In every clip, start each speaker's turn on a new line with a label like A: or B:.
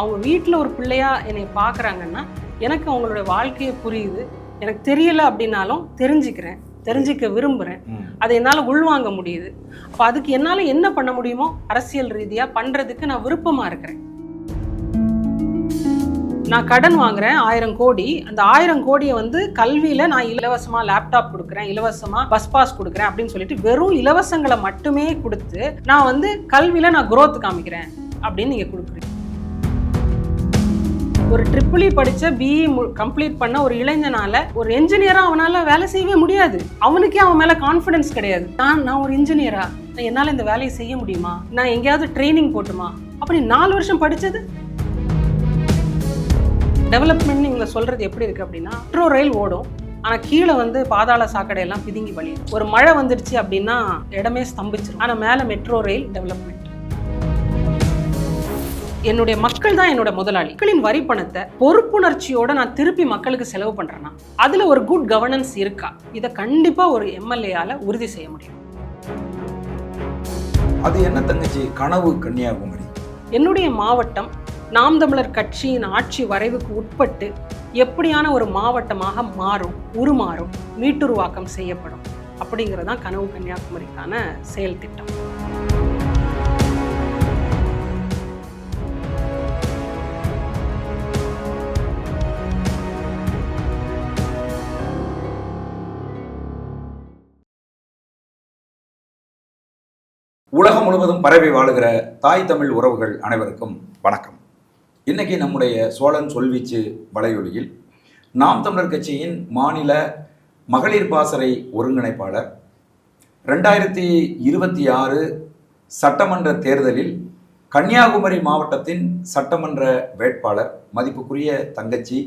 A: அவங்க வீட்டில் ஒரு பிள்ளையா என்னை பார்க்குறாங்கன்னா எனக்கு அவங்களுடைய வாழ்க்கையை புரியுது. எனக்கு தெரியல அப்படின்னாலும் தெரிஞ்சுக்கிறேன். தெரிஞ்சுக்க விரும்புகிறேன். அதை என்னால் உள்வாங்க முடியுது. அப்போ அதுக்கு என்னால் என்ன பண்ண முடியுமோ அரசியல் ரீதியாக பண்ணுறதுக்கு நான் விருப்பமாக இருக்கிறேன். நான் கடன் வாங்குறேன் ஆயிரம் கோடி. அந்த ஆயிரம் கோடியை வந்து கல்வியில நான் இலவசமா லேப்டாப் கொடுக்குறேன் இலவசமா பஸ் பாஸ் கொடுக்குறேன் அப்படின்னு சொல்லிட்டு வெறும் இலவசங்களை மட்டுமே கொடுத்து நான் வந்து கல்வியில நான் growth காமிக்கிறேன் அப்படின்னு நீங்க கொடுக்குறீங்க. ஒரு ட்ரிபிள் e படிச்ச பிஇ கம்ப்ளீட் பண்ண ஒரு இளைஞனால ஒரு என்ஜினியரா அவனால வேலை செய்யவே முடியாது. அவனுக்கே அவன் மேல கான்ஃபிடன்ஸ் கிடையாது. நான் நான் ஒரு இன்ஜினியரா நான் என்னால இந்த வேலையை செய்ய முடியுமா? நான் எங்கேயாவது ட்ரைனிங் போட்டுமா? அப்படி நாலு வருஷம் படிச்சது. டெவலப்மெண்ட் நீங்கள் சொல்றது எப்படி இருக்கு அப்படின்னா மெட்ரோ ரயில் ஓடும். ஆனால் கீழே வந்து பாதாள சாக்கடை எல்லாம் பிதுங்கி வழியும். ஒரு மழை வந்துடுச்சு அப்படின்னா இடமே ஸ்தம்பிச்சிடும் ஆனால் மேலே மெட்ரோ ரயில் டெவலப்மெண்ட் என்னுடைய மக்கள் தான் என்னோட முதலாளி. மக்களின் வரி பணத்தை பொறுப்புணர்ச்சியோட நான் திருப்பி மக்களுக்கு செலவு பண்றேன்னா அதுல ஒரு குட் கவர்னன்ஸ் இருக்கா? இதை கண்டிப்பா ஒரு எம்எல்ஏயால உறுதி செய்ய முடியும்.
B: அது என்ன தங்கச்சி? கனவு கன்னியாகுமரி.
A: என்னுடைய மாவட்டம் நாம் தமிழர் கட்சியின் ஆட்சி வரைவுக்கு உட்பட்டு எப்படியான ஒரு மாவட்டமாக மாறும் உருமாறும் மீட்டுருவாக்கம் செய்யப்படும் அப்படிங்கிறதான் கனவு கன்னியாகுமரிக்கான செயல் திட்டம்.
B: முழுவதும் பரவி வாழுகிற தாய் தமிழ் உறவுகள் அனைவருக்கும் வணக்கம். இன்னைக்கு நம்முடைய சோழன் சொல்வீச்சு வலையொலியில் நாம் தமிழர் கட்சியின் மாநில மகளிர் பாசறை ஒருங்கிணைப்பாளர். ரெண்டாயிரத்தி இருபத்தி ஆறு சட்டமன்ற தேர்தலில் கன்னியாகுமரி மாவட்டத்தின் சட்டமன்ற வேட்பாளர் மதிப்புக்குரிய தங்கச்சி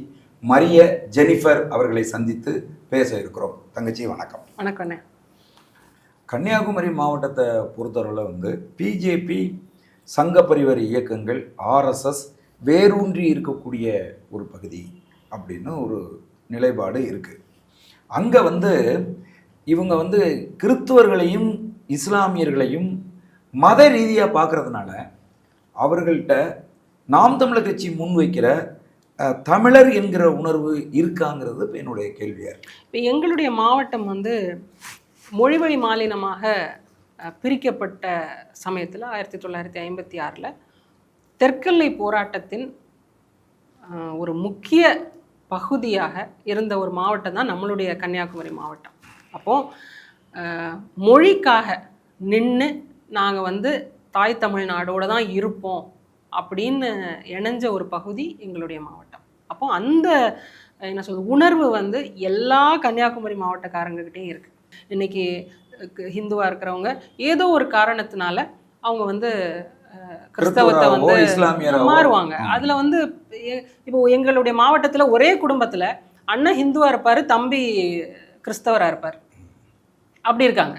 B: மரிய ஜெனிஃபர் அவர்களை சந்தித்து பேச இருக்கிறோம். தங்கச்சி வணக்கம்.
A: வணக்கம் அண்ணே
B: கன்னியாகுமரி மாவட்டத்தை பொறுத்தவரையில் வந்து பிஜேபி சங்க பரிவார இயக்கங்கள் ஆர்எஸ்எஸ் வேரூன்றி இருக்கக்கூடிய ஒரு பகுதி அப்படின்னு ஒரு நிலைப்பாடு இருக்குது அங்கே வந்து இவங்க வந்து கிறித்துவர்களையும் இஸ்லாமியர்களையும் மத ரீதியாக பார்க்கறதுனால அவர்கள்ட்ட நாம் தமிழர் கட்சி முன்வைக்கிற தமிழர் என்கிற உணர்வு இருக்காங்கிறது இப்போ என்னுடைய கேள்வியாக இருக்கு.
A: இப்போ எங்களுடைய மாவட்டம் வந்து மொழிவழி மாநிலமாக பிரிக்கப்பட்ட சமயத்தில் ஆயிரத்தி தொள்ளாயிரத்தி ஐம்பத்தி ஆறில் தெற்கெல்லை போராட்டத்தின் ஒரு முக்கிய பகுதியாக இருந்த ஒரு மாவட்டம் தான் நம்மளுடைய கன்னியாகுமரி மாவட்டம். அப்போது மொழிக்காக நின்று நாங்கள் வந்து தாய் தமிழ்நாடோடு தான் இருப்போம் அப்படின்னு இணைஞ்ச ஒரு பகுதி எங்களுடைய மாவட்டம். அப்போ அந்த என்ன சொல்றது உணர்வு வந்து எல்லா கன்னியாகுமரி மாவட்டக்காரங்ககிட்டயும் இருக்குது இன்னைக்கு அஹ், ஹிந்துவா இருக்கிறவங்க ஏதோ ஒரு காரணத்தினால அவங்க வந்து கிறிஸ்தவத்தை வந்து. மாறுவாங்க. அதுல வந்து இப்போ எங்களுடைய மாவட்டத்துல ஒரே குடும்பத்துல அண்ணன் ஹிந்துவா இருப்பாரு தம்பி கிறிஸ்தவரா இருப்பார். அப்படி இருக்காங்க.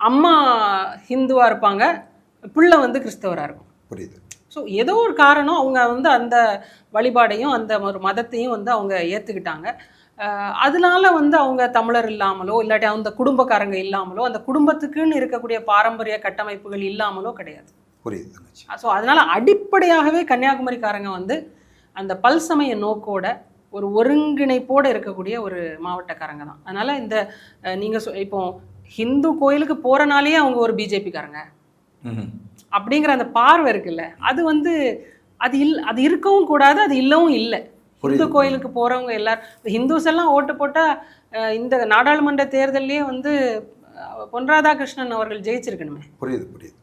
A: அம்மா ஹிந்துவா இருப்பாங்க பிள்ளை வந்து கிறிஸ்தவரா இருக்கும்.
B: புரியுது.
A: ஸோ ஏதோ ஒரு காரணம் அவங்க வந்து அந்த வழிபாடையும் அந்த ஒரு மதத்தையும் வந்து அவங்க ஏற்றுக்கிட்டாங்க அதனால வந்து அவங்க தமிழர் இல்லாமலோ இல்லாட்டி அந்த குடும்பக்காரங்க இல்லாமலோ அந்த குடும்பத்துக்குன்னு இருக்கக்கூடிய பாரம்பரிய கட்டமைப்புகள் இல்லாமலோ கிடையாது.
B: புரியுது
A: ஸோ அதனால அடிப்படையாகவே கன்னியாகுமரிக்காரங்க வந்து அந்த பல்சமய நோக்கோட ஒரு ஒருங்கிணைப்போட இருக்கக்கூடிய ஒரு மாவட்டக்காரங்க தான். அதனால இந்த அஹ், நீங்க சொ- இப்போ ஹிந்து கோயிலுக்கு போறனாலேயே அவங்க ஒரு பிஜேபிக்காரங்க. அப்படிங்கிற அந்த பார்வை இருக்குல்ல அது வந்து அது இல் அது இருக்கவும் கூடாது அது இல்லவும் இல்லை. இந்து. கோயிலுக்கு போறவங்க எல்லாரும் ஹிந்துஸ் எல்லாம் ஓட்டு போட்டா அஹ், இந்த நாடாளுமன்ற தேர்தல்லையே வந்து பொன் ராதாகிருஷ்ணன் அவர்கள் ஜெயிச்சிருக்கணுமே.
B: புரியுது புரியுது.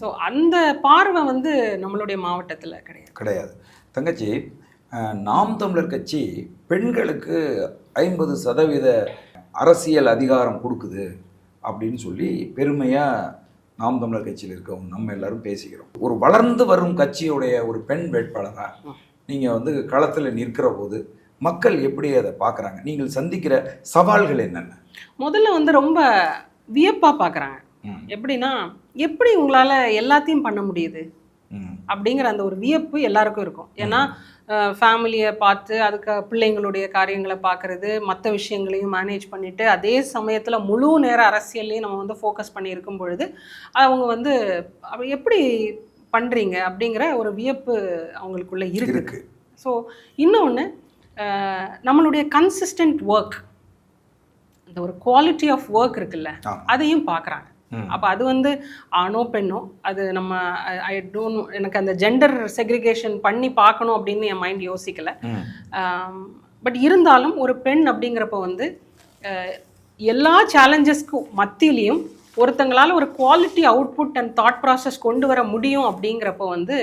A: ஸோ அந்த பார்வை வந்து நம்மளுடைய மாவட்டத்துல கிடையாது.
B: கிடையாது. தங்கச்சி நாம் தமிழர் கட்சி பெண்களுக்கு ஐம்பது சதவீத அரசியல் அதிகாரம் கொடுக்குது அப்படின்னு சொல்லி பெருமையாக நாம் தமிழர் கட்சியில் இருக்கவங்க நம்ம எல்லாரும் பேசிக்கிறோம். ஒரு வளர்ந்து வரும் கட்சியுடைய ஒரு பெண் வேட்பாளராக நீங்கள் வந்து களத்தில் நிற்கிற போது மக்கள் எப்படி அதை பார்க்குறாங்க? நீங்கள் சந்திக்கிற சவால்கள் என்னென்ன?
A: முதல்ல வந்து ரொம்ப வியப்பா பார்க்கறாங்க. எப்படின்னா எப்படி உங்களால எல்லாத்தையும் பண்ண முடியுது? அப்படிங்கிற அந்த ஒரு வியப்பு எல்லாருக்கும் இருக்கும். ஏன்னா ஃபேமிலியை பார்த்து அதுக்கு பிள்ளைங்களுடைய காரியங்களை பார்க்கறது மற்ற விஷயங்களையும் மேனேஜ் பண்ணிட்டு அதே சமயத்தில் முழு நேர அரசியல்லையும் நம்ம வந்து ஃபோக்கஸ் பண்ணி இருக்கும் பொழுது அவங்க வந்து எப்படி பண்ணுறீங்க அப்படிங்கிற ஒரு வியப்பு அவங்களுக்குள்ள இருக்கு. ஸோ இன்னொன்று நம்மளுடைய கன்சிஸ்டன்ட் ஒர்க் அந்த ஒரு குவாலிட்டி ஆஃப் ஒர்க் இருக்குல்ல. அதையும் பார்க்குறாங்க. அப்போ அது வந்து ஆணோ பெண்ணோ அது நம்ம ஐ டோன்ட் எனக்கு அந்த ஜெண்டர் செக்ரிகேஷன் பண்ணி பார்க்கணும் அப்படின்னு என் மைண்ட் யோசிக்கல. பட் இருந்தாலும் ஒரு பெண் அப்படிங்கிறப்ப வந்து எல்லா சேலஞ்சஸ்க்கும் மத்தியிலையும் ஒருத்தங்களால ஒரு quality output and thought process கொண்டு வர முடியும் அப்படிங்கிறப்ப வந்து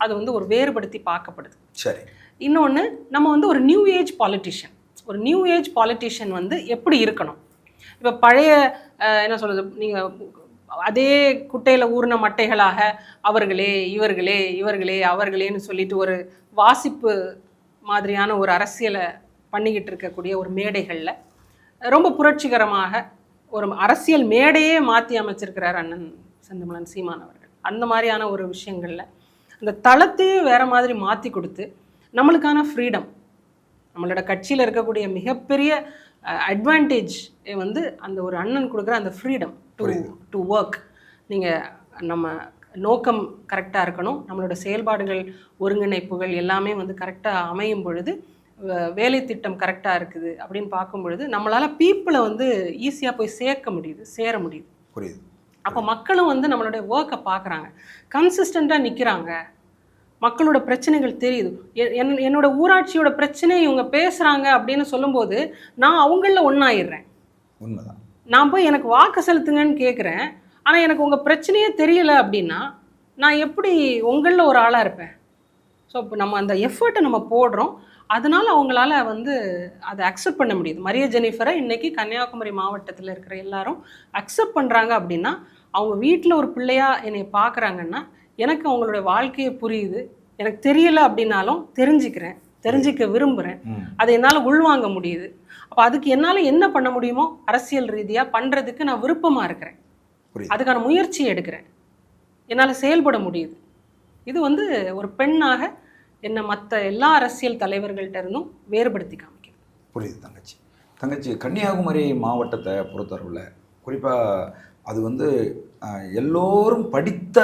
A: அது வந்து ஒரு வேறுபடுத்தி பார்க்கப்படுது.
B: சரி.
A: இன்னொன்று நம்ம வந்து ஒரு நியூ ஏஜ் பாலிட்டிஷியன் ஒரு நியூ ஏஜ் பாலிட்டிஷியன் வந்து எப்படி இருக்கணும்? இப்போ பழைய என்ன சொல்கிறது நீங்கள் அதே குட்டையில் ஊர்ன மட்டைகளாக அவர்களே இவர்களே இவர்களே அவர்களேன்னு சொல்லிட்டு ஒரு வாசிப்பு மாதிரியான ஒரு அரசியலை பண்ணிக்கிட்டு இருக்கக்கூடிய ஒரு மேடைகளில் ரொம்ப புரட்சிகரமாக ஒரு அரசியல் மேடையே மாற்றி அமைச்சிருக்கிறார் அண்ணன் செந்தமிழன் சீமான் அவர்கள். அந்த மாதிரியான ஒரு விஷயங்களில் அந்த தளத்தையே வேற மாதிரி மாற்றி கொடுத்து நம்மளுக்கான ஃப்ரீடம் நம்மளோட கட்சியில் இருக்கக்கூடிய மிகப்பெரிய அட்வான்டேஜ் வந்து அந்த ஒரு அண்ணன் கொடுக்குற அந்த ஃப்ரீடம் டு டு ஒர்க் நீங்கள் நம்ம நோக்கம் கரெக்டாக இருக்கணும் நம்மளோட செயல்பாடுகள் ஒருங்கிணைப்புகள் எல்லாமே வந்து கரெக்டாக அமையும் பொழுது வேலை திட்டம் கரெக்டாக இருக்குது அப்படின்னு பார்க்கும் பொழுது நம்மளால் பீப்புளை வந்து ஈஸியாக போய் சேர்க்க முடியுது சேர முடியுது.
B: புரியுது.
A: அப்போ மக்களும் வந்து நம்மளுடைய ஒர்க்கை பார்க்குறாங்க. கன்சிஸ்டண்ட்டாக நிற்கிறாங்க மக்களோட பிரச்சனைகள் தெரியுது. என் என்னோட ஊராட்சியோட பிரச்சனையை இவங்க பேசுகிறாங்க அப்படின்னு சொல்லும்போது நான் அவங்களில் ஒன்றாயிடுறேன்
B: உண்மைதான்.
A: நான் போய் எனக்கு வாக்கு செலுத்துங்கன்னு கேட்குறேன் ஆனால் எனக்கு உங்கள் பிரச்சனையே தெரியல அப்படின்னா நான் எப்படி உங்களில் ஒரு ஆளாக இருப்பேன்? ஸோ இப்போ நம்ம அந்த எஃபர்ட்டை நம்ம போடுறோம். அதனால அவங்களால வந்து அதை அக்செப்ட் பண்ண முடியுது. மரிய ஜெனிஃபரை இன்னைக்கு கன்னியாகுமரி மாவட்டத்தில் இருக்கிற எல்லாரும் அக்செப்ட் பண்ணுறாங்க அப்படின்னா அவங்க வீட்டில் ஒரு பிள்ளையா என்னை பார்க்குறாங்கன்னா எனக்கு அவங்களுடைய வாழ்க்கையை புரியுது. எனக்கு தெரியல அப்படின்னாலும் தெரிஞ்சுக்கிறேன். தெரிஞ்சுக்க விரும்புகிறேன் அதை என்னால் உள்வாங்க முடியுது. அப்போ அதுக்கு என்னால் என்ன பண்ண முடியுமோ அரசியல் ரீதியாக பண்ணுறதுக்கு நான் விருப்பமாக இருக்கிறேன். அதுக்கான முயற்சி எடுக்கிறேன். என்னால் செயல்பட முடியுது. இது வந்து ஒரு பெண்ணாக என்னை மற்ற எல்லா அரசியல் தலைவர்கள்ட்ட இருந்தும் வேறுபடுத்தி காமிக்கிறது.
B: புரியுது தங்கச்சி. தங்கச்சி கன்னியாகுமரி மாவட்டத்தை பொறுத்தளவில் குறிப்பாக அது வந்து எல்லோரும் படித்த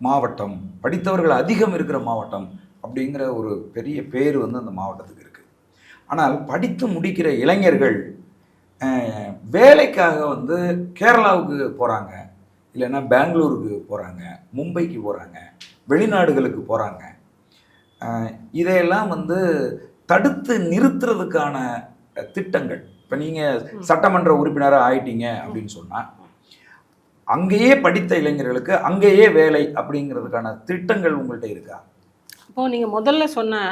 B: மாவட்டம் படித்தவர்கள் அதிகம் இருக்கிற மாவட்டம் அப்படிங்கிற ஒரு பெரிய பேர் வந்து அந்த மாவட்டத்துக்கு இருக்குது ஆனால் படித்து முடிக்கிற இளைஞர்கள் வேலைக்காக வந்து கேரளாவுக்கு போகிறாங்க இல்லைன்னா பெங்களூருக்கு போகிறாங்க மும்பைக்கு போகிறாங்க வெளிநாடுகளுக்கு போகிறாங்க இதையெல்லாம் வந்து தடுத்து நிறுத்துறதுக்கான திட்டங்கள். இப்போ நீங்கள் சட்டமன்ற உறுப்பினராக ஆயிட்டீங்க அப்படின்னு சொன்னால் அங்கேயே படித்த இளைஞர்களுக்கு அங்கேயே வேலை அப்படிங்கிறதுக்கான திட்டங்கள் உங்கள்கிட்ட இருக்கா?
A: இப்போது நீங்கள் முதல்ல சொன்ன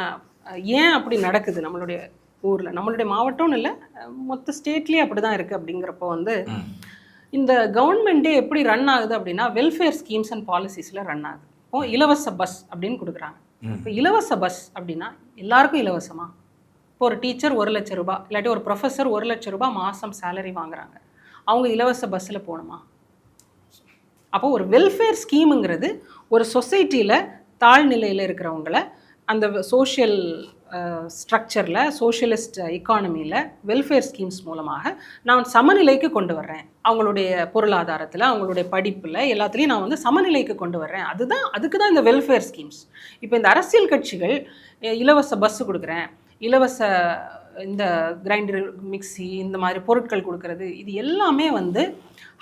A: ஏன் அப்படி நடக்குது நம்மளுடைய ஊரில்? நம்மளுடைய மாவட்டம்னு இல்லை மொத்த ஸ்டேட்லேயே அப்படி தான் இருக்குது அப்படிங்கிறப்போ வந்து இந்த கவர்மெண்ட்டே எப்படி ரன் ஆகுது அப்படின்னா வெல்ஃபேர் ஸ்கீம்ஸ் அண்ட் பாலிசிஸில் ரன் ஆகுது. இப்போ இலவச பஸ் அப்படின்னு கொடுக்குறாங்க. இப்போ இலவச பஸ் அப்படின்னா எல்லாருக்கும் இலவசமா? இப்போ ஒரு டீச்சர் ஒரு லட்ச ரூபாய் இல்லாட்டி ஒரு ப்ரொஃபஸர் ஒரு லட்ச ரூபாய் மாதம் சேலரி வாங்குறாங்க. அவங்க இலவச பஸ்ஸில் போகணுமா? அப்போ ஒரு வெல்ஃபேர் ஸ்கீமுங்கிறது ஒரு சொசைட்டியில் தாழ்நிலையில் இருக்கிறவங்கள அந்த சோஷியல் ஸ்ட்ரக்சரில் சோஷியலிஸ்ட் எக்கானமியில் வெல்ஃபேர் ஸ்கீம்ஸ் மூலமாக நான் சமநிலைக்கு கொண்டு வர்றேன். அவங்களுடைய பொருளாதாரத்தில் அவங்களுடைய படிப்பில் எல்லாத்துலேயும் நான் வந்து சமநிலைக்கு கொண்டு வர்றேன். அதுதான் அதுக்கு தான் இந்த வெல்ஃபேர் ஸ்கீம்ஸ் இப்போ இந்த அரசியல் கட்சிகள் இலவச பஸ்ஸு கொடுக்குறேன் இலவச இந்த கிரைண்டர் மிக்ஸி இந்த மாதிரி பொருட்கள் கொடுக்கறது இது எல்லாமே வந்து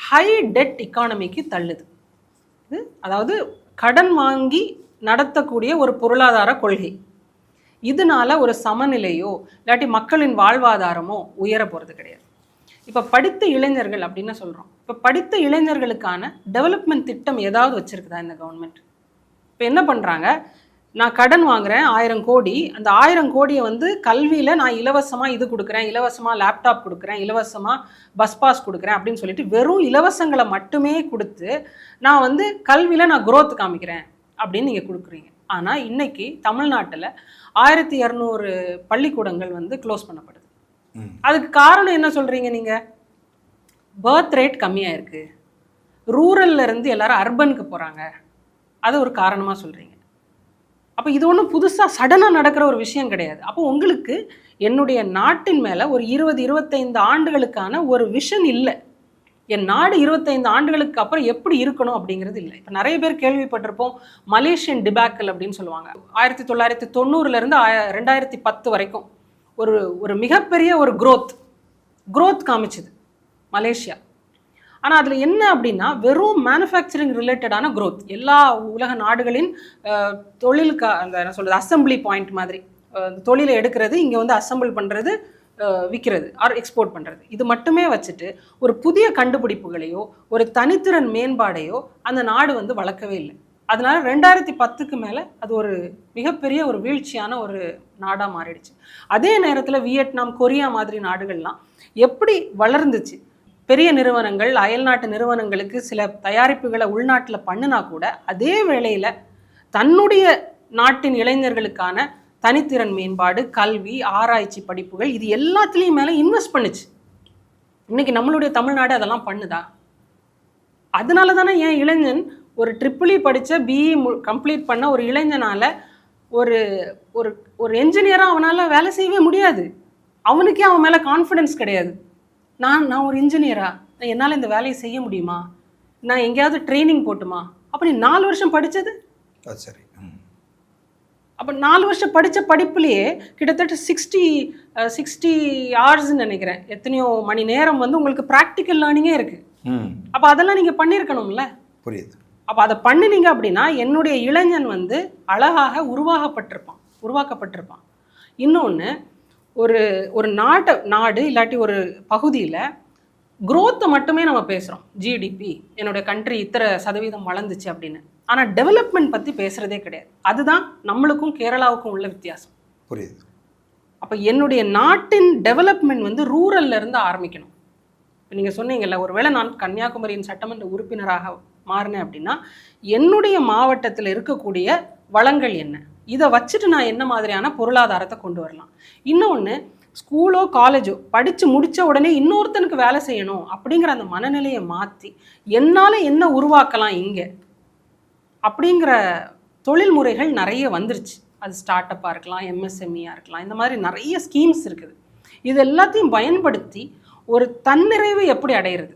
A: ஹை டெட் எக்கானமிக்கு தள்ளுது. இது அதாவது கடன் வாங்கி நடத்தக்கூடிய ஒரு பொருளாதார கொள்கை. இதனால ஒரு சமநிலையோ இல்லாட்டி மக்களின் வாழ்வாதாரமோ உயர போகிறது கிடையாது. இப்போ படித்த இளைஞர்கள் அப்படின்னு சொல்கிறோம் இப்போ படித்த இளைஞர்களுக்கான டெவலப்மெண்ட் திட்டம் ஏதாவது வச்சுருக்குதா இந்த கவர்மெண்ட் இப்போ என்ன பண்ணுறாங்க நான் கடன் வாங்குறேன் ஆயிரம் கோடி. அந்த ஆயிரம் கோடியை வந்து கல்வியில் நான் இலவசமாக இது கொடுக்குறேன் இலவசமாக லேப்டாப் கொடுக்குறேன் இலவசமாக பஸ் பாஸ் கொடுக்குறேன் அப்படின்னு சொல்லிட்டு வெறும் இலவசங்களை மட்டுமே கொடுத்து நான் வந்து கல்வியில் நான் குரோத் காமிக்கிறேன். அப்படின்னு நீங்கள் கொடுக்குறீங்க. ஆனால் இன்னைக்கு தமிழ்நாட்டில் ஆயிரத்தி இரநூறு பள்ளிக்கூடங்கள் வந்து க்ளோஸ் பண்ணப்படுது. அதுக்கு காரணம் என்ன சொல்கிறீங்க நீங்கள் பர்த் ரேட் கம்மியாக இருக்குது ரூரல்ல இருந்து எல்லாரும் அர்பனுக்கு போகிறாங்க அது ஒரு காரணமாக சொல்கிறீங்க அப்போ இது ஒன்றும் புதுசாக சடனாக நடக்கிற ஒரு விஷயம் கிடையாது. அப்போ உங்களுக்கு என்னுடைய நாட்டின் மேலே ஒரு இருபது இருபத்தைந்து ஆண்டுகளுக்கான ஒரு விஷன் இல்லை. என் நாடு இருபத்தைந்து ஆண்டுகளுக்கு அப்புறம் எப்படி இருக்கணும் அப்படிங்கிறது இல்லை. இப்போ நிறைய பேர் கேள்விப்பட்டிருப்போம் மலேசியன் டிபாக்கல் அப்படின்னு சொல்லுவாங்க. ஆயிரத்தி தொள்ளாயிரத்தி தொண்ணூறுலேருந்து ரெண்டாயிரத்தி பத்து வரைக்கும் ஒரு ஒரு மிகப்பெரிய ஒரு குரோத் குரோத் காமிச்சுது மலேசியா. ஆனால் அதில் என்ன அப்படின்னா வெறும் மேனுஃபேக்சரிங் ரிலேட்டடான குரோத் எல்லா உலக நாடுகளின் தொழிலுக்கு அந்த என்ன சொல்கிறது அசம்பிளி பாயிண்ட் மாதிரி தொழிலை எடுக்கிறது இங்கே வந்து அசம்பிள் பண்ணுறது விற்கிறது ஆர் எக்ஸ்போர்ட் பண்ணுறது இது மட்டுமே வச்சுட்டு ஒரு புதிய கண்டுபிடிப்புகளையோ ஒரு தனித்திறன் மேம்பாடையோ அந்த நாடு வந்து வளர்க்கவே இல்லை. அதனால ரெண்டாயிரத்தி பத்துக்கு மேலே அது ஒரு மிகப்பெரிய ஒரு வீழ்ச்சியான ஒரு நாடாக மாறிடுச்சு. அதே நேரத்தில் வியட்நாம் கொரியா மாதிரி நாடுகள்லாம் எப்படி வளர்ந்துச்சு? பெரிய நிறுவனங்கள் அயல்நாட்டு நிறுவனங்களுக்கு சில தயாரிப்புகளை உள்நாட்டில் பண்ணுனா கூட அதே வேளையில் தன்னுடைய நாட்டின் இளைஞர்களுக்கான தனித்திறன் மேம்பாடு கல்வி ஆராய்ச்சி படிப்புகள் இது எல்லாத்துலேயும் மேலே இன்வெஸ்ட் பண்ணுச்சு. இன்றைக்கி நம்மளுடைய தமிழ்நாடு அதெல்லாம் பண்ணுதா? அதனால தானே என் இளைஞன் ஒரு ட்ரிபிளி படித்த பிஇ கம்ப்ளீட் பண்ண ஒரு இளைஞனால ஒரு ஒரு ஒரு என்ஜினியராக அவனால் வேலை செய்யவே முடியாது. அவனுக்கே அவன் மேலே கான்ஃபிடன்ஸ் கிடையாது. நான் நான் ஒரு இன்ஜினியரா என்னால் இந்த வேலையை செய்ய முடியுமா? நான் எங்கேயாவது ட்ரைனிங் போட்டுமா? அப்படி நாலு வருஷம் படித்தது
B: சரி.
A: அப்போ நாலு வருஷம் படித்த படிப்புலேயே கிட்டத்தட்ட சிக்ஸ்டி சிக்ஸ்டி ஹவர்ஸ்ன்னு நினைக்கிறேன். எத்தனையோ மணி நேரம் வந்து உங்களுக்கு ப்ராக்டிக்கல் லேர்னிங்கே இருக்குது அப்போ அதெல்லாம் நீங்கள் பண்ணியிருக்கணும்ல?
B: புரியுது.
A: அப்போ அதை பண்ணினீங்க அப்படின்னா என்னுடைய இளைஞன் வந்து அழகாக உருவாகப்பட்டிருப்பான். உருவாக்கப்பட்டிருப்பான். இன்னொன்று ஒரு ஒரு நாட்டை நாடு இல்லாட்டி ஒரு பகுதியில் growth-அ மட்டுமே நம்ம பேசுகிறோம் ஜிடிபி என்னுடைய கண்ட்ரி இத்தனை சதவீதம் வளர்ந்துச்சு அப்படின்னு. ஆனால் டெவலப்மெண்ட் பற்றி பேசுகிறதே கிடையாது. அதுதான் நம்மளுக்கும் கேரளாவுக்கும் உள்ள வித்தியாசம்.
B: புரியுது.
A: அப்போ என்னுடைய நாட்டின் டெவலப்மெண்ட் வந்து ரூரல்ல இருந்து ஆரம்பிக்கணும். இப்போ நீங்கள் சொன்னீங்கல்ல ஒருவேளை நான் கன்னியாகுமரியின் சட்டமன்ற உறுப்பினராக மாறினேன் அப்படின்னா என்னுடைய மாவட்டத்தில் இருக்கக்கூடிய வளங்கள் என்ன? இதை வச்சுட்டு நான் என்ன மாதிரியான பொருளாதாரத்தை கொண்டு வரலாம்? இன்னொன்று ஸ்கூலோ காலேஜோ படித்து முடித்த உடனே இன்னொருத்தனுக்கு வேலை செய்யணும் அப்படிங்கிற அந்த மனநிலையை மாற்றி என்னால் என்ன உருவாக்கலாம் இங்கே? அப்படிங்கிற தொழில் முறைகள் நிறைய வந்துருச்சு. அது ஸ்டார்ட் அப்பாக இருக்கலாம் எம்எஸ்எம்இயாக இருக்கலாம் இந்த மாதிரி நிறைய ஸ்கீம்ஸ் இருக்குது. இது எல்லாத்தையும் பயன்படுத்தி ஒரு தன்னிறைவு எப்படி அடையிறது?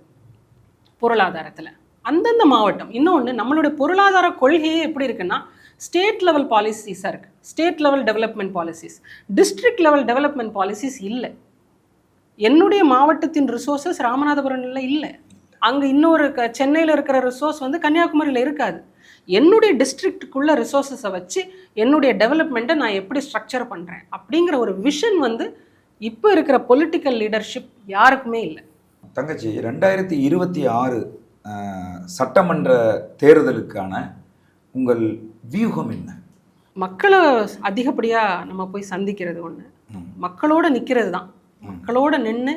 A: பொருளாதாரத்தில். அந்தந்த மாவட்டம். இன்னொன்று நம்மளுடைய பொருளாதார கொள்கையே எப்படி இருக்குன்னா ஸ்டேட் லெவல் பாலிசிஸாக இருக்குது state level development policies district level development policies இல்லை. என்னுடைய மாவட்டத்தின் ரிசோர்ஸஸ் ராமநாதபுரம்ல இல்லை. அங்கே இன்னொரு க சென்னையில் இருக்கிற ரிசோர்ஸ் வந்து கன்னியாகுமரியில் இருக்காது. என்னுடைய டிஸ்ட்ரிக்ட்டுக்குள்ள ரிசோர்ஸஸை வச்சு என்னுடைய டெவலப்மெண்ட்டை நான் எப்படி ஸ்ட்ரக்சர் பண்ணுறேன் அப்படிங்கிற ஒரு விஷன் வந்து இப்போ இருக்கிற பொலிட்டிக்கல் லீடர்ஷிப் யாருக்குமே இல்லை.
B: தங்கச்சி ரெண்டாயிரத்தி இருபத்தி ஆறு சட்டமன்ற தேர்தலுக்கான உங்கள் வியூகம் என்ன?
A: மக்களை அதிகப்படியாக நம்ம போய் சந்திக்கிறது ஒன்று. மக்களோட நிற்கிறது தான் மக்களோட நின்று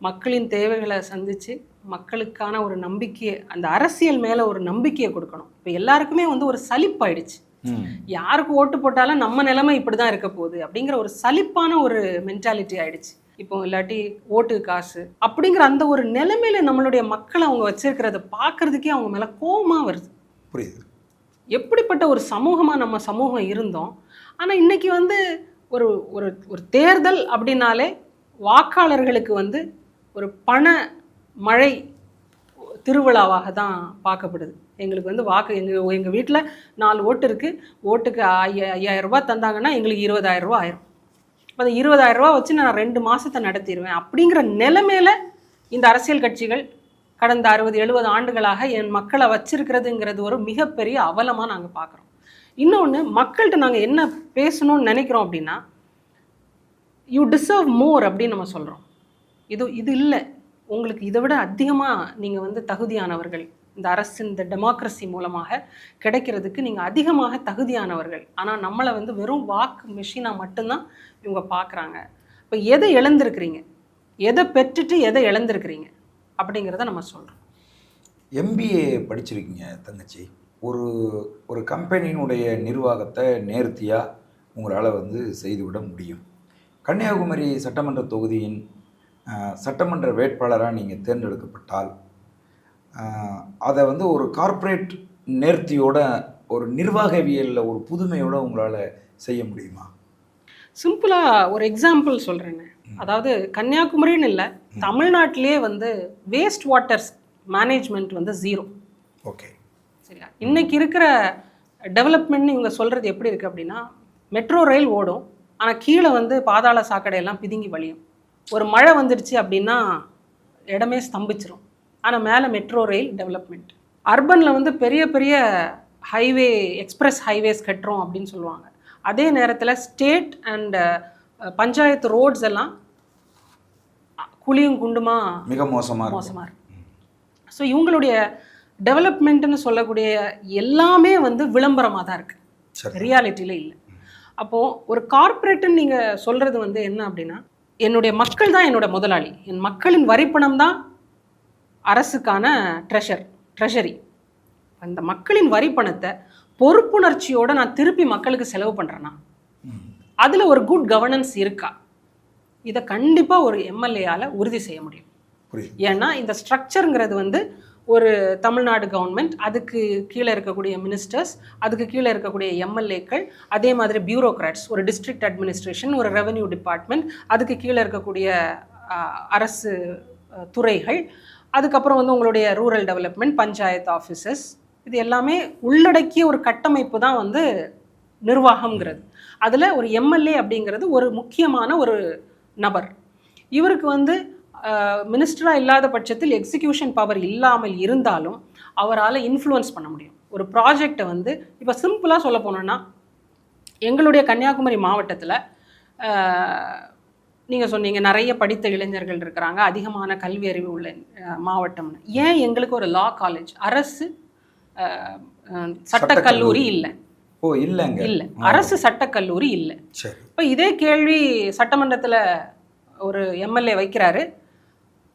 A: மக்களின் தேவைகளை சந்தித்து மக்களுக்கான ஒரு நம்பிக்கையை அந்த அரசியல் மேலே ஒரு நம்பிக்கையை கொடுக்கணும். இப்போ எல்லாருக்குமே வந்து ஒரு சலிப்பாயிடுச்சு. யாருக்கு ஓட்டு போட்டாலும் நம்ம நிலைமை இப்படி தான் இருக்க போகுது அப்படிங்கிற ஒரு சலிப்பான ஒரு மென்டாலிட்டி ஆயிடுச்சு. இப்போ இல்லாட்டி ஓட்டு காசு அப்படிங்கிற அந்த ஒரு நிலைமையில நம்மளுடைய மக்களை அவங்க வச்சிருக்கிறத பார்க்கறதுக்கே அவங்க மேலே கோவமா வருது.
B: புரியுது.
A: எப்படிப்பட்ட ஒரு சமூகமாக நம்ம சமூகம் இருந்தோம். ஆனால் இன்னைக்கு வந்து ஒரு ஒரு ஒரு தேர்தல் அப்படின்னாலே வாக்காளர்களுக்கு வந்து ஒரு பண மழை திருவிழாவாக தான் பார்க்கப்படுது. எங்களுக்கு வந்து வாக்கு எங்கள் எங்கள் வீட்டில் நாலு ஓட்டு இருக்குது ஓட்டுக்கு ஐயா ஐயாயிரம் ரூபாய் தந்தாங்கன்னா எங்களுக்கு இருபதாயிரம் ரூபா ஆயிரும். அந்த இருபதாயிரம் வச்சு நான் ரெண்டு மாதத்தை நடத்திடுவேன் அப்படிங்கிற நிலைமையில் இந்த அரசியல் கட்சிகள் கடந்த அறுபது எழுபது ஆண்டுகளாக என் மக்களை வச்சிருக்கிறதுங்கிறது ஒரு மிகப்பெரிய அவலமாக நாங்கள் பார்க்குறோம். இன்னொன்று மக்கள்கிட்ட நாங்கள் என்ன பேசணும்னு நினைக்கிறோம் அப்படின்னா யூ டிசர்வ் மோர் அப்படின்னு நம்ம சொல்கிறோம் இது இது இல்லை. உங்களுக்கு இதை விட அதிகமாக நீங்கள் வந்து தகுதியானவர்கள் இந்த அரசு இந்த டெமோக்ரஸி மூலமாக கிடைக்கிறதுக்கு நீங்கள் அதிகமாக தகுதியானவர்கள். ஆனால் நம்மளை வந்து வெறும் வாக்கு மிஷினாக மட்டும்தான் இவங்க பார்க்குறாங்க இப்போ எதை இழந்திருக்கிறீங்க? எதை பெற்றுட்டு எதை இழந்திருக்கிறீங்க? அப்படிங்கிறத நம்ம சொல்கிறோம்
B: எம்பிஏ படிச்சிருக்கீங்க தங்கச்சி. ஒரு ஒரு கம்பெனியினுடைய நிர்வாகத்தை நேர்த்தியாக உங்களால் வந்து செய்துவிட முடியும். கன்னியாகுமரி சட்டமன்ற தொகுதியின் சட்டமன்ற வேட்பாளராக நீங்கள் தேர்ந்தெடுக்கப்பட்டால் அதை வந்து ஒரு கார்ப்பரேட் நேர்த்தியோட ஒரு நிர்வாகவியலில் ஒரு புதுமையோட உங்களால் செய்ய முடியுமா?
A: சிம்பிளாக ஒரு எக்ஸாம்பிள் சொல்கிறேன்னு அதாவது கன்னியாகுமரின்னு இல்லை தமிழ்நாட்டிலே வந்து வேஸ்ட் வாட்டர்ஸ் மேனேஜ்மெண்ட் வந்து ஜீரோ
B: ஓகே.
A: சரியா? இன்னைக்கு இருக்கிற டெவலப்மெண்ட்னு இவங்க சொல்கிறது எப்படி இருக்குது அப்படின்னா மெட்ரோ ரயில் ஓடும் ஆனால் கீழே வந்து பாதாள சாக்கடையெல்லாம் பிதுங்கி வழியும். ஒரு மழை வந்துடுச்சு அப்படின்னா இடமே ஸ்தம்பிச்சிரும். ஆனால் மேலே மெட்ரோ ரயில் டெவலப்மெண்ட் அர்பனில் வந்து பெரிய பெரிய ஹைவே எக்ஸ்பிரஸ் ஹைவேஸ் கட்டுறோம் அப்படின்னு சொல்லுவாங்க. அதே நேரத்தில் ஸ்டேட் அண்ட் பஞ்சாயத்து ரோட்ஸ் எல்லாம் குழியும் குண்டுமா
B: மிக மோசமாக
A: மோசமாக இருக்கு ஸோ இவங்களுடைய டெவலப்மெண்ட்னு சொல்லக்கூடிய எல்லாமே வந்து விளம்பரமாக தான் இருக்குது ரியாலிட்டியில் இல்லை. அப்போது ஒரு கார்ப்பரேட்டுன்னு நீங்கள் சொல்கிறது வந்து என்ன அப்படின்னா என்னுடைய மக்கள் தான் என்னோட முதலாளி. என் மக்களின் வரிப்பணம் தான் அரசுக்கான ட்ரெஷர் ட்ரெஷரி அந்த மக்களின் வரிப்பணத்தை பொறுப்புணர்ச்சியோட நான் திருப்பி மக்களுக்கு செலவு பண்ணுறேன்னா. அதில் ஒரு குட் கவர்னன்ஸ் இருக்கா? இதை கண்டிப்பாக ஒரு எம்எல்ஏயால் உறுதி செய்ய முடியும். ஏன்னா இந்த ஸ்ட்ரக்சருங்கிறது வந்து ஒரு தமிழ்நாடு கவர்மெண்ட் அதுக்கு கீழே இருக்கக்கூடிய மினிஸ்டர்ஸ் அதுக்கு கீழே இருக்கக்கூடிய எம்எல்ஏக்கள் அதே மாதிரி பியூரோக்ராட்ஸ் ஒரு டிஸ்ட்ரிக்ட் அட்மினிஸ்ட்ரேஷன் ஒரு ரெவன்யூ டிபார்ட்மெண்ட் அதுக்கு கீழே இருக்கக்கூடிய அரசு துறைகள் அதுக்கப்புறம் வந்து உங்களுடைய ரூரல் டெவலப்மெண்ட் பஞ்சாயத்து ஆஃபீஸஸ் இது எல்லாமே உள்ளடக்கிய ஒரு கட்டமைப்பு தான் வந்து நிர்வாகம்ங்கிறது. அதில் ஒரு எம்எல்ஏ அப்படிங்கிறது ஒரு முக்கியமான ஒரு நபர். இவருக்கு வந்து மினிஸ்டராக இல்லாத பட்சத்தில் எக்ஸிக்யூஷன் பவர் இல்லாமல் இருந்தாலும் அவரால் இன்ஃப்ளூயன்ஸ் பண்ண முடியும். ஒரு ப்ராஜெக்டை வந்து இப்போ சிம்பிளாக சொல்ல போனோன்னா எங்களுடைய கன்னியாகுமரி மாவட்டத்தில் நீங்கள் சொன்னீங்க நிறைய படித்த இளைஞர்கள் இருக்கிறாங்க அதிகமான கல்வி அறிவு உள்ள மாவட்டம்னு. ஏன் எங்களுக்கு ஒரு லா காலேஜ் அரசு சட்டக்கல்லூரி இல்லை.
B: ஓ இல்லைங்க.
A: இல்லை. அரசு சட்டக்கல்லூரி இல்லை. இப்போ இதே கேள்வி சட்டமன்றத்தில் ஒரு எம்எல்ஏ வைக்கிறாரு.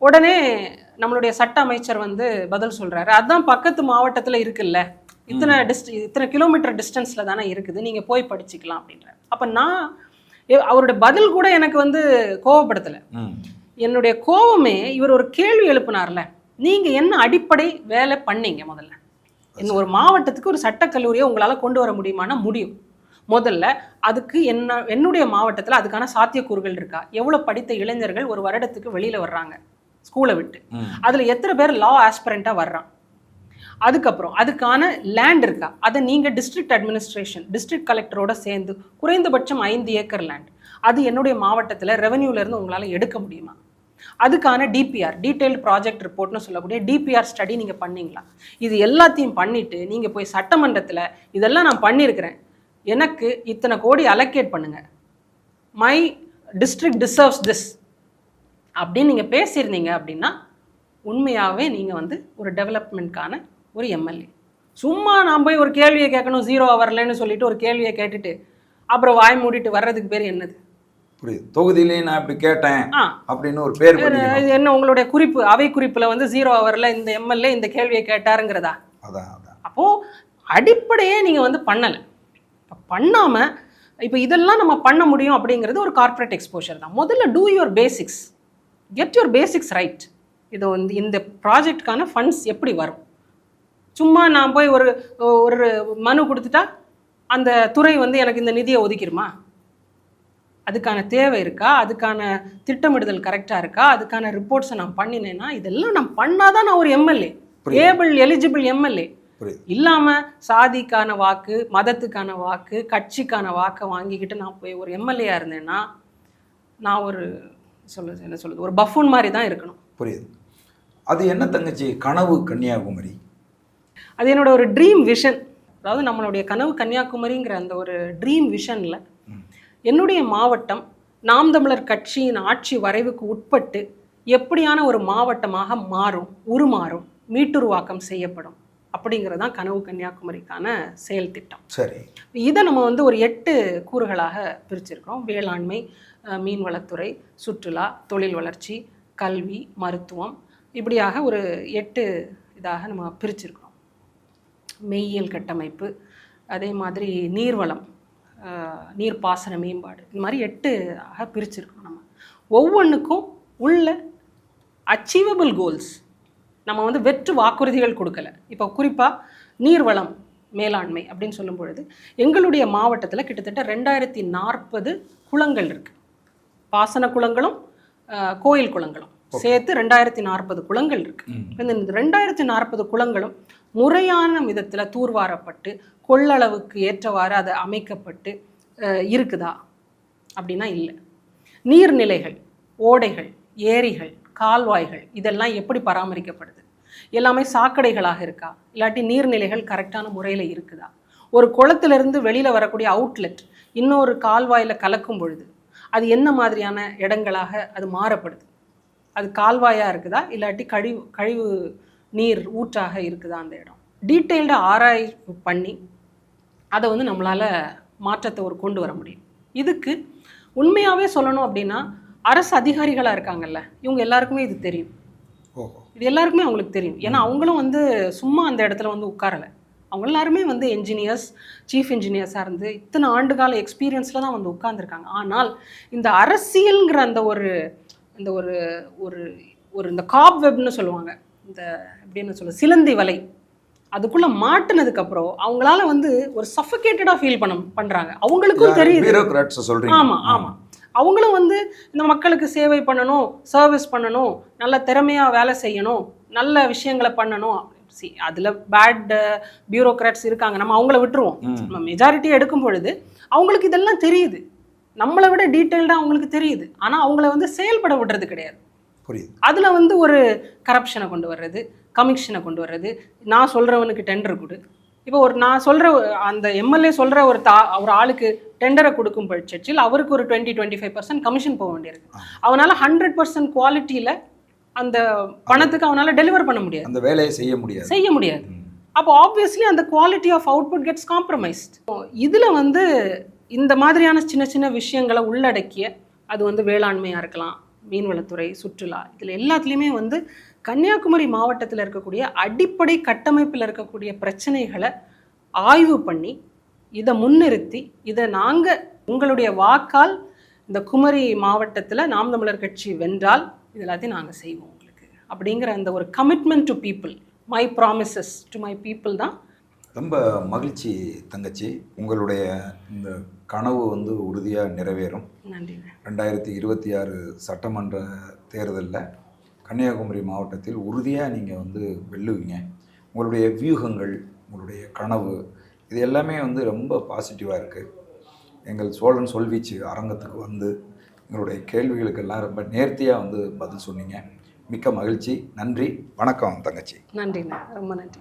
A: உடனே நம்மளுடைய சட்ட அமைச்சர் வந்து பதில் சொல்றாரு. அதான் பக்கத்து மாவட்டத்தில் இருக்குல்ல. இத்தனை டிஸ்ட் இத்தனை கிலோமீட்டர் டிஸ்டன்ஸில் தானே இருக்குது. நீங்கள் போய் படிச்சுக்கலாம் அப்படின்றார். அப்போ நான் எ- அவரோட பதில் கூட எனக்கு வந்து கோவப்படுத்தலை. என்னுடைய கோவமே இவர் ஒரு கேள்வி எழுப்பினார்ல. நீங்கள் என்ன அடிப்படை வேலை பண்ணீங்க முதல்ல? இன்னும் ஒரு மாவட்டத்துக்கு ஒரு சட்டக்கல்லூரியை உங்களால் கொண்டு வர முடியுமானா முடியும். முதல்ல அதுக்கு என்ன என்னுடைய மாவட்டத்தில் அதுக்கான சாத்தியக்கூறுகள் இருக்கா? எவ்வளோ படித்த இளைஞர்கள் ஒரு வருடத்துக்கு வெளியில் வர்றாங்க? ஸ்கூலை விட்டு. அதில் எத்தனை பேர் லா ஆஸ்பிரண்ட்டாக வர்றான்? அதுக்கப்புறம் அதுக்கான லேண்ட் இருக்கா? அதை நீங்கள் டிஸ்ட்ரிக்ட் அட்மினிஸ்ட்ரேஷன் டிஸ்ட்ரிக்ட் கலெக்டரோட சேர்ந்து குறைந்தபட்சம் ஐந்து ஏக்கர் லேண்ட் அது என்னுடைய மாவட்டத்தில் ரெவென்யூலேருந்து உங்களால் எடுக்க முடியுமா? அதுக்கான டிபிஆர் டீடைல்டு ப்ராஜெக்ட் ரிப்போர்ட்னு சொல்லக்கூடிய டிபிஆர் ஸ்டடி நீங்கள் பண்ணீங்களா? இது எல்லாத்தையும் பண்ணிவிட்டு நீங்கள் போய் சட்டமன்றத்தில் இதெல்லாம் நான் பண்ணியிருக்கிறேன் எனக்கு இத்தனை கோடி அலோகேட் பண்ணுங்க. மை டிஸ்ட்ரிக்ட் டிசர்வ்ஸ் திஸ் அப்படின்னு நீங்கள் பேசியிருந்தீங்க அப்படின்னா உண்மையாகவே நீங்கள் வந்து ஒரு டெவலப்மெண்ட்கான ஒரு எம்எல்ஏ சும்மா நான் போய் ஒரு கேள்வியை கேட்கணும் ஜீரோ வரலன்னு சொல்லிட்டு ஒரு கேள்வியை கேட்டுட்டு அப்புறம் வாய் மூடிட்டு வர்றதுக்கு பேர் என்னது?
B: புரியுது. தொகுதியிலே நான் இப்படி கேட்டேன் அப்படின்னு ஒரு பேர்
A: என்ன உங்களுடைய குறிப்பு? அவை குறிப்பில் வந்து ஜீரோ ஹவரில் இந்த எம்எல்ஏ இந்த கேள்வியை கேட்டாருங்கிறதா?
B: அதான் அதான்.
A: அப்போது அடிப்படையே நீங்கள் வந்து பண்ணலை. இப்போ பண்ணாமல் இப்போ இதெல்லாம் நம்ம பண்ண முடியும் அப்படிங்கிறது ஒரு கார்ப்பரேட் எக்ஸ்போஷர் தான். முதல்ல do your basics get your basics right இது வந்து இந்த ப்ராஜெக்ட்கான ஃபண்ட்ஸ் எப்படி வரும்? சும்மா நான் போய் ஒரு ஒரு மனு கொடுத்துட்டா அந்த துறை வந்து எனக்கு இந்த நிதியை ஒதுக்கிடுமா? அதுக்கான தேவை இருக்கா? அதுக்கான திட்டமிடுதல் கரெக்டாக இருக்கா? அதுக்கான ரிப்போர்ட்ஸை நான் பண்ணினேன்னா இதெல்லாம் நான் பண்ணாதான் நான் ஒரு எம்எல்ஏ ஏபிள் எலிஜிபிள் எம்எல்ஏ இல்லாமல் சாதிக்கான வாக்கு மதத்துக்கான வாக்கு கட்சிக்கான வாக்கை வாங்கிக்கிட்டு நான் போய் ஒரு எம்எல்ஏயா இருந்தேன்னா நான் ஒரு சொல்ல என்ன சொல்லுது ஒரு பஃபூன் மாதிரி தான் இருக்கணும்.
B: புரியுது. அது என்ன தங்கச்சி? கனவு கன்னியாகுமரி.
A: அது என்னோட ஒரு ட்ரீம் விஷன் அதாவது நம்மளுடைய கனவு கன்னியாகுமரிங்கிற அந்த ஒரு ட்ரீம் விஷனில். என்னுடைய மாவட்டம் நாம் தமிழர் கட்சியின் ஆட்சி வரைவுக்கு உட்பட்டு எப்படியான ஒரு மாவட்டமாக மாறும் உருமாறும் மீட்டுருவாக்கம் செய்யப்படும். அப்படிங்கிறது தான் கனவு கன்னியாகுமரிக்கான செயல் திட்டம்.
B: சரி.
A: இதை நம்ம வந்து ஒரு எட்டு கூறுகளாக பிரிச்சிருக்கிறோம். வேளாண்மை மீன்வளத்துறை சுற்றுலா தொழில் வளர்ச்சி கல்வி மருத்துவம். இப்படியாக ஒரு எட்டு இதாக நம்ம பிரிச்சிருக்கிறோம். மெய்யியல் கட்டமைப்பு அதே மாதிரி நீர்வளம் நீர்ப்பாசன மேம்பாடு இந்த மாதிரி எட்டு ஆக பிரிச்சிருக்கோம் நம்ம. ஒவ்வொன்றுக்கும் உள்ள அச்சீவபிள் கோல்ஸ் நம்ம வந்து வெற்று வாக்குறுதிகள் கொடுக்கல. இப்போ குறிப்பாக நீர்வளம் மேலாண்மை அப்படின்னு சொல்லும் பொழுது எங்களுடைய மாவட்டத்தில் கிட்டத்தட்ட ரெண்டாயிரத்தி நாற்பது குளங்கள் இருக்குது பாசன குளங்களும் கோயில் குளங்களும் சேர்த்து ரெண்டாயிரத்தி நாற்பது குளங்கள் இருக்கு.
B: ம்.
A: இப்ப இந்த ரெண்டாயிரத்தி நாற்பது குளங்களும் முறையான விதத்தில் தூர்வாரப்பட்டு கொள்ளளவுக்கு ஏற்றவாறு அது அமைக்கப்பட்டு இருக்குதா? அப்படின்னா இல்லை. நீர்நிலைகள் ஓடைகள் ஏரிகள் கால்வாய்கள் இதெல்லாம் எப்படி பராமரிக்கப்படுது? எல்லாமே சாக்கடைகளாக இருக்கா? இல்லாட்டி நீர்நிலைகள் கரெக்டான முறையில் இருக்குதா? ஒரு குளத்திலிருந்து வெளியில் வரக்கூடிய அவுட்லெட் இன்னொரு கால்வாயில் கலக்கும் பொழுது அது என்ன மாதிரியான இடங்களாக அது மாறப்படுது? அது கால்வாயாக இருக்குதா? இல்லாட்டி கழிவு கழிவு நீர் ஊற்றாக இருக்குதா அந்த இடம்? டீட்டெயில்டாக ஆராய்வு பண்ணி அதை வந்து நம்மளால் மாற்றத்தை ஒரு கொண்டு வர முடியும். இதுக்கு உண்மையாகவே சொல்லணும் அப்படின்னா அரசு அதிகாரிகளாக இருக்காங்கல்ல இவங்க எல்லாருக்குமே இது தெரியும். இது எல்லாருக்குமே அவங்களுக்கு தெரியும். ஏன்னா அவங்களும் வந்து சும்மா அந்த இடத்துல வந்து உட்காரலை. அவங்க எல்லாருமே வந்து என்ஜினியர்ஸ் சீஃப் இன்ஜினியர்ஸாக இருந்து இத்தனை ஆண்டு கால எக்ஸ்பீரியன்ஸில் தான் வந்து உட்கார்ந்திருக்காங்க. ஆனால் இந்த அரசியல்ங்கிற அந்த ஒரு இந்த ஒரு ஒரு ஒரு இந்த காப் வெப்னு சொல்லுவாங்க. இந்த எப்படின்னு சொல்ல சிலந்தி வலை. அதுக்குள்ள மாட்டுனதுக்கு அப்புறம் அவங்களால வந்து ஒரு சஃபகேட்டடா ஃபீல் பண்ண பண்றாங்க. அவங்களுக்கும் தெரியுது.
B: பியூரோக்ராட்ஸ் சொல்றீங்க.
A: ஆமா ஆமா. அவங்களும் வந்து இந்த மக்களுக்கு சேவை பண்ணணும் சர்வீஸ் பண்ணணும் நல்ல திறமையா வேலை செய்யணும் நல்ல விஷயங்களை பண்ணணும். சி அதுல பேட் பியூரோக்ராட்ஸ் இருக்காங்க. நம்ம அவங்கள விட்டுருவோம். நம்ம மெஜாரிட்டி எடுக்கும் பொழுது அவங்களுக்கு இதெல்லாம் தெரியுது. நம்மளை விட டீட்டெயில்டாக அவங்களுக்கு தெரியுது. ஆனா அவங்கள வந்து செயல்பட விடுறது கிடையாது.
B: புரியுது.
A: அதுல வந்து ஒரு கரப்ஷனை கொண்டு வர்றது கமிஷனை கொண்டு வர்றது நான் சொல்றவனுக்கு டெண்டர் கொடு. இப்போ ஒரு நான் சொல்ற அந்த எம்எல்ஏ சொல்ற ஒரு தா ஒரு ஆளுக்கு டெண்டரை கொடுக்கும் பட்சத்தில் அவருக்கு ஒரு twenty twenty five percent commission போக வேண்டியிருக்கு. அவனால ஹண்ட்ரட் பர்சன்ட் குவாலிட்டியில அந்த பணத்துக்கு அவனால டெலிவர் பண்ண முடியாது.
B: அந்த வேலையை செய்ய முடியாது.
A: செய்ய முடியாது. அப்போ ஆப்வியஸ்லி அந்த quality of output gets compromised இதில் வந்து இந்த மாதிரியான சின்ன சின்ன விஷயங்களை உள்ளடக்கிய அது வந்து வேளாண்மையாக இருக்கலாம் மீன்வளத்துறை சுற்றுலா இதில் எல்லாத்துலேயுமே வந்து கன்னியாகுமரி மாவட்டத்தில் இருக்கக்கூடிய அடிப்படை கட்டமைப்பில் இருக்கக்கூடிய பிரச்சனைகளை ஆய்வு பண்ணி இதை முன்னிறுத்தி இதை நாங்கள் உங்களுடைய வாக்கால் இந்த குமரி மாவட்டத்தில் நாம் தமிழர் கட்சி வென்றால் இது எல்லாத்தையும் நாங்கள் செய்வோம் உங்களுக்கு. அப்படிங்கிற அந்த ஒரு commitment to people my promises to my people தான்.
B: ரொம்ப மகிழ்ச்சி தங்கச்சி. உங்களுடைய இந்த கனவு வந்து உறுதியாக நிறைவேறும்.
A: நன்றிங்க
B: ரெண்டாயிரத்தி இருபத்தி ஆறு சட்டமன்ற தேர்தலில் கன்னியாகுமரி மாவட்டத்தில் உறுதியாக நீங்கள் வந்து வெல்லுவீங்க. உங்களுடைய வியூகங்கள் உங்களுடைய கனவு இது எல்லாமே வந்து ரொம்ப பாசிட்டிவாக இருக்குது எங்கள் சோழன் சொல்வீச்சு அரங்கத்துக்கு வந்து எங்களுடைய கேள்விகளுக்கெல்லாம் ரொம்ப நேர்த்தியாக வந்து பதில் சொன்னீங்க. மிக்க மகிழ்ச்சி நன்றி வணக்கம் தங்கச்சி.
A: நன்றிண்ணா ரொம்ப நன்றி.